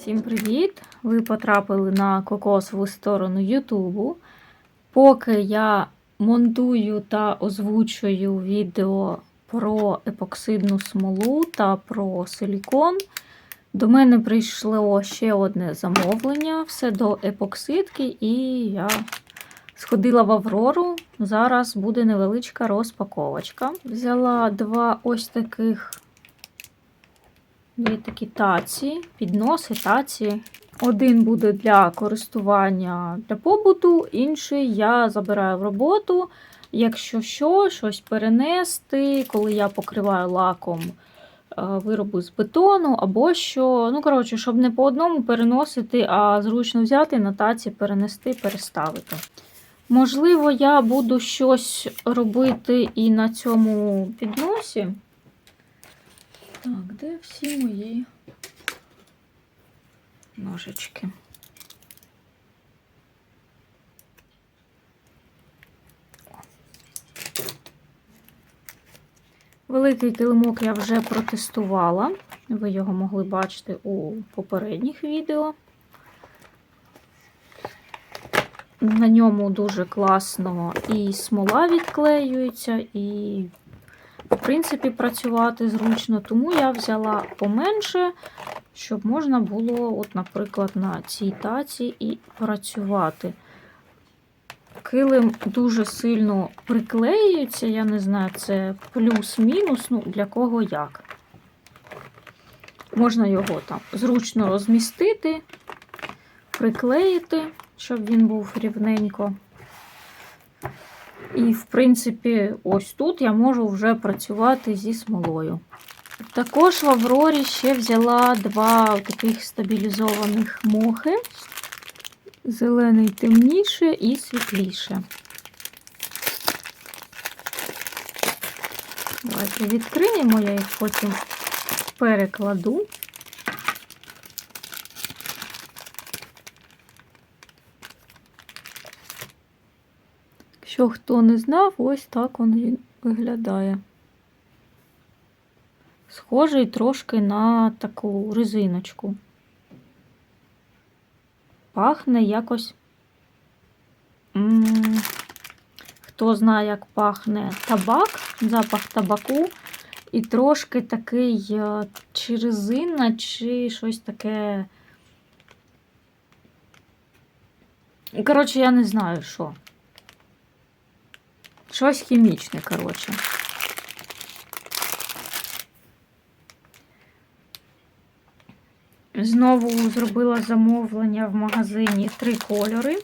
Всім привіт! Ви потрапили на кокосову сторону Ютубу. Поки я монтую та озвучую відео про епоксидну смолу та про силікон, до мене прийшло ще одне замовлення, все до епоксидки, і я сходила в Аврору. Зараз буде невеличка розпаковочка. Взяла два ось таких Є такі таці, підноси, таці. Один буде для користування для побуту, інший я забираю в роботу. Якщо що, щось перенести, коли я покриваю лаком е, вироби з бетону, або що. Ну, коротше, щоб не по одному переносити, а зручно взяти на таці, перенести, переставити. Можливо, я буду щось робити і на цьому підносі. Так, де всі мої ножички? Великий килимок я вже протестувала. Ви його могли бачити у попередніх відео. На ньому дуже класно і смола відклеюється, і в принципі, працювати зручно, тому я взяла поменше, щоб можна було, от, наприклад, на цій таці і працювати. Килим дуже сильно приклеюється, я не знаю, це плюс-мінус, ну, для кого як. Можна його там зручно розмістити, приклеїти, щоб він був рівненько. І, в принципі, ось тут я можу вже працювати зі смолою. Також в Аврорі ще взяла два таких стабілізованих мохи. Зелений темніше і світліше. Давайте відкриємо, я їх потім перекладу. Якщо хто не знав, ось так він виглядає. Схожий трошки на таку резиночку. Пахне якось. М -м Хто знає, як пахне табак, запах табаку, і трошки такий е, чи резина, чи щось таке. Коротше, я не знаю, що. Щось хімічне, коротше. Знову зробила замовлення в магазині три кольори.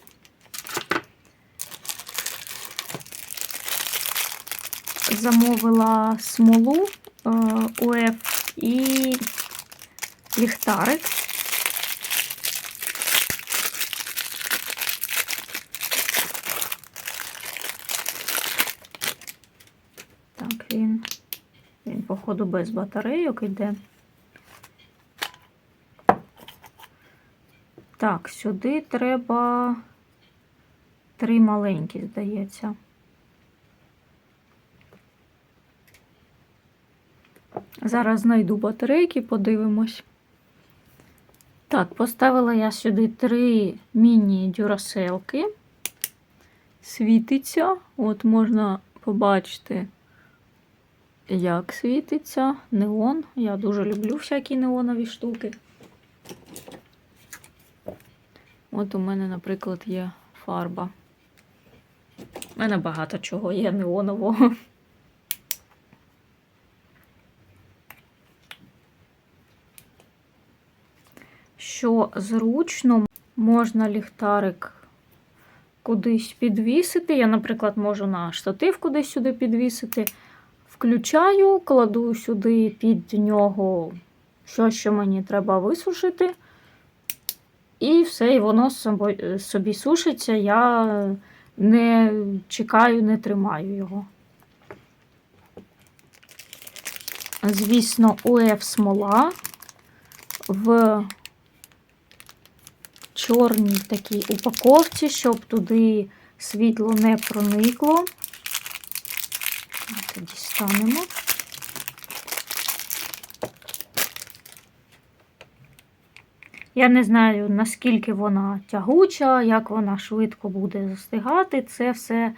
Замовила смолу е, УФ і ліхтарик. Він, він, походу, без батарейок йде. Так, сюди треба три маленькі, здається. Зараз знайду батарейки, подивимось. Так, поставила я сюди три міні-дюраселки. Світиться. От можна побачити як світиться неон. Я дуже люблю всякі неонові штуки. От у мене, наприклад, є фарба. У мене багато чого є неонового. Що зручно, можна ліхтарик кудись підвісити. Я, наприклад, можу на штатив кудись сюди підвісити. Включаю, кладу сюди під нього що, що мені треба висушити. І все, і воно собі сушиться, я не чекаю, не тримаю його. Звісно, УФ смола в чорній такій упаковці, щоб туди світло не проникло. Дістанемо. Я не знаю, наскільки вона тягуча, як вона швидко буде застигати. Це все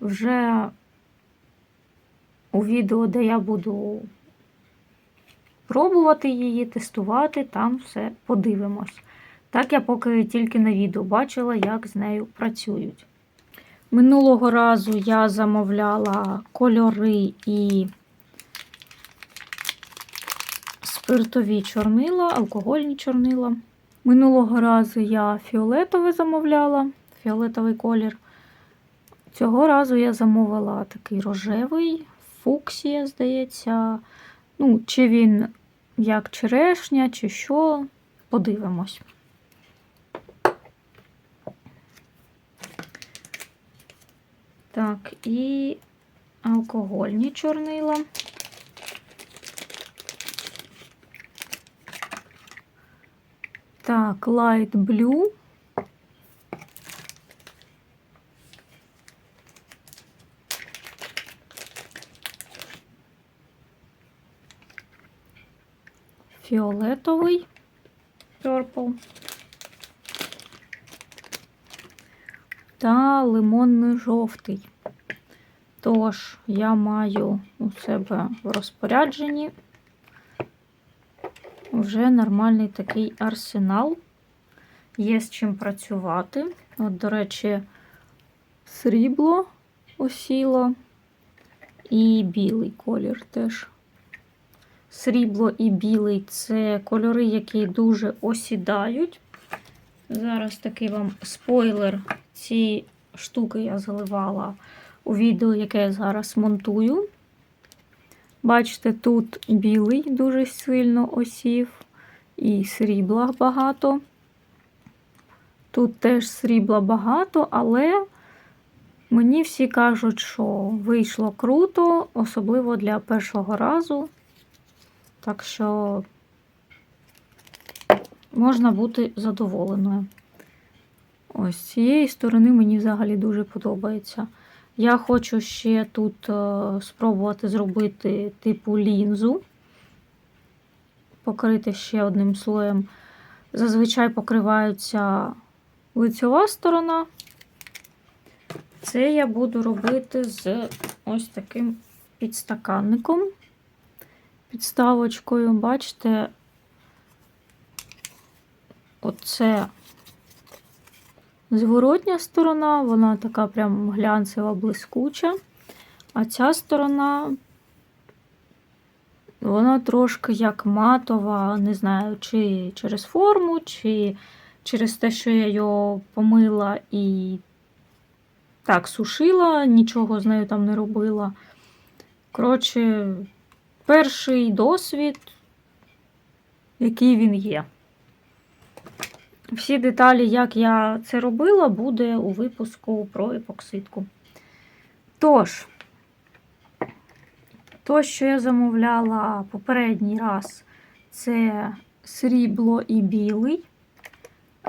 вже у відео, де я буду пробувати її, тестувати, там все подивимось. Так я поки тільки на відео бачила, як з нею працюють. Минулого разу я замовляла кольори і спиртові чорнила, алкогольні чорнила. Минулого разу я фіолетове замовляла, фіолетовий колір. Цього разу я замовила такий рожевий, фуксія, здається. Ну, чи він як черешня, чи що, подивимось. Так, і алкогольні чорнила. Так, light blue. Фіолетовий purple. Та лимонний жовтий. Тож, я маю у себе в розпорядженні вже нормальний такий арсенал. Є з чим працювати. От, до речі, срібло осіло і білий колір теж. Срібло і білий це кольори, які дуже осідають. Зараз такий вам спойлер. Ці штуки я заливала у відео, яке я зараз монтую. Бачите, тут білий дуже сильно осів, і срібла багато. Тут теж срібла багато, але мені всі кажуть, що вийшло круто, особливо для першого разу. Так що можна бути задоволеною. Ось з цієї сторони мені взагалі дуже подобається. Я хочу ще тут е, спробувати зробити типу лінзу, покрити ще одним слоєм. Зазвичай покривається лицьова сторона. Це я буду робити з ось таким підстаканником, підставочкою. Бачите, оце Зворотня сторона, вона така прям глянцева, блискуча. А ця сторона, вона трошки як матова, не знаю, чи через форму, чи через те, що я його помила і так сушила, нічого з нею там не робила. Коротше, перший досвід, який він є. Всі деталі, як я це робила, буде у випуску про епоксидку. Тож, то, що я замовляла попередній раз, це срібло і білий,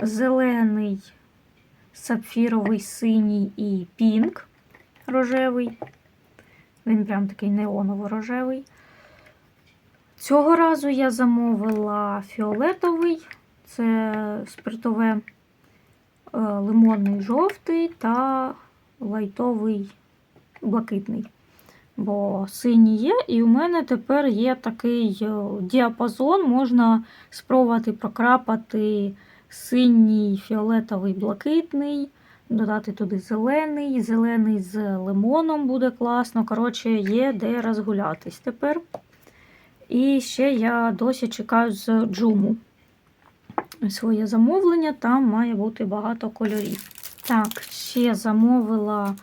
зелений, сапфіровий, синій і пінк рожевий. Він прям такий неоново-рожевий. Цього разу я замовила фіолетовий це спиртове е, лимонний жовтий та лайтовий блакитний. Бо синій є, і у мене тепер є такий е, діапазон, можна спробувати прокрапати синій, фіолетовий, блакитний, додати туди зелений, зелений з лимоном буде класно. Коротше, є де розгулятись тепер. І ще я досі чекаю з джуму своє замовлення, там має бути багато кольорів. Так, ще замовила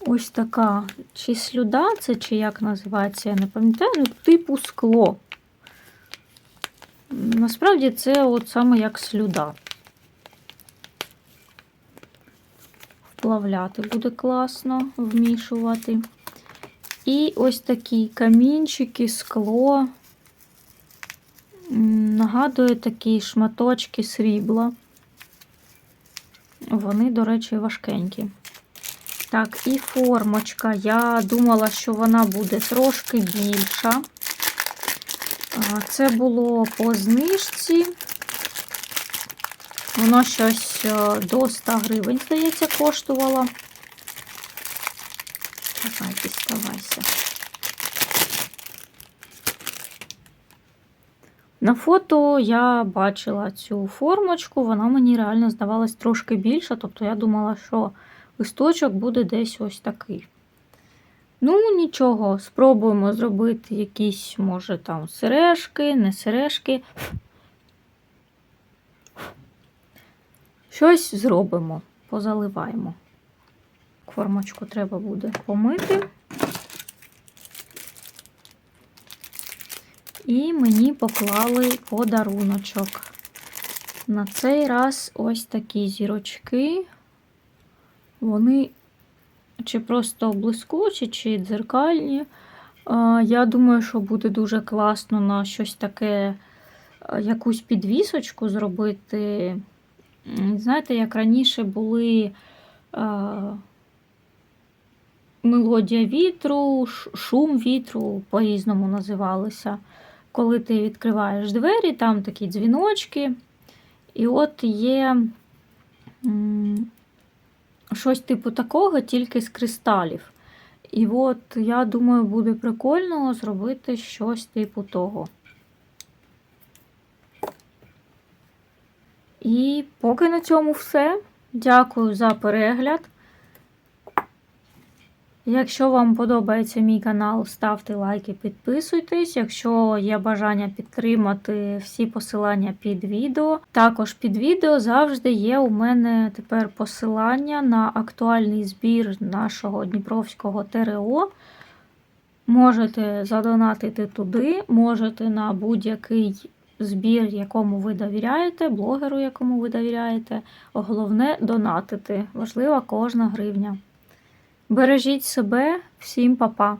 ось така чи слюда, це чи як називається, я не пам'ятаю, ну, типу скло. Насправді це от саме як слюда. Вплавляти буде класно, вмішувати. І ось такі камінчики, скло. Нагадує такі шматочки срібла. Вони, до речі, важкенькі. Так, і формочка. Я думала, що вона буде трошки більша. Це було по знижці. Воно щось е, до 100 гривень, здається, коштувало. Давай, діставайся. На фото я бачила цю формочку, вона мені реально здавалась трошки більша, тобто я думала, що листочок буде десь ось такий. Ну, нічого, спробуємо зробити якісь, може, там сережки, не сережки. Щось зробимо, позаливаємо. Формочку треба буде помити. І мені поклали подаруночок. На цей раз ось такі зірочки. Вони чи просто блискучі, чи дзеркальні. Я думаю, що буде дуже класно на щось таке, якусь підвісочку зробити. Знаєте, як раніше були а, мелодія вітру, шум вітру по-різному називалися. Коли ти відкриваєш двері, там такі дзвіночки, і от є щось типу такого, тільки з кристалів. І от я думаю, буде прикольно зробити щось типу того. І поки на цьому все. Дякую за перегляд. Якщо вам подобається мій канал, ставте лайки, підписуйтесь. Якщо є бажання підтримати всі посилання під відео. Також під відео завжди є у мене тепер посилання на актуальний збір нашого Дніпровського ТРО. Можете задонатити туди, можете на будь-який збір, якому ви довіряєте, блогеру, якому ви довіряєте. Головне донатити. Важлива кожна гривня. Бережіть себе, всім па-па!